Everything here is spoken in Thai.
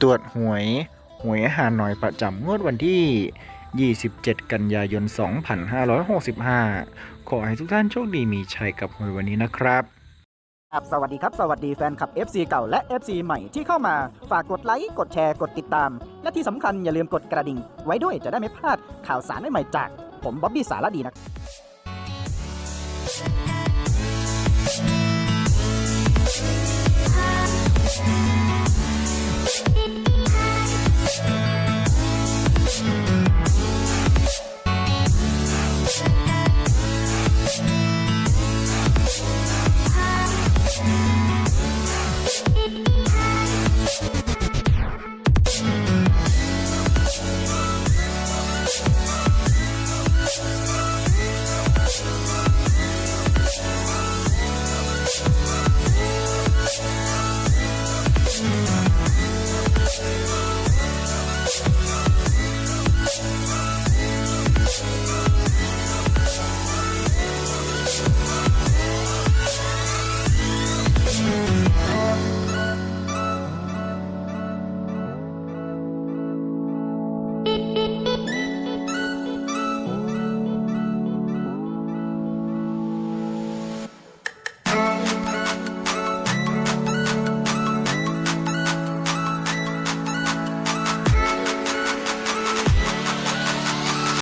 ตรวจหวยหวยหาหน่อยประจำงวดวันที่ 27 กันยายน 2565 ขอให้ทุกท่านโชคดีมีชัยกับหวยวันนี้นะครับครับสวัสดีครับ สวัสดีแฟนคลับ FC เก่าและ FC ใหม่ที่เข้ามาฝากกดไลค์ กดแชร์ กดติดตาม และที่สำคัญอย่าลืมกดกระดิ่ง ไว้ด้วยจะได้ไม่พลาดข่าวสารใหม่ๆจาก ผมบ๊อบบี้สารดีนะครับ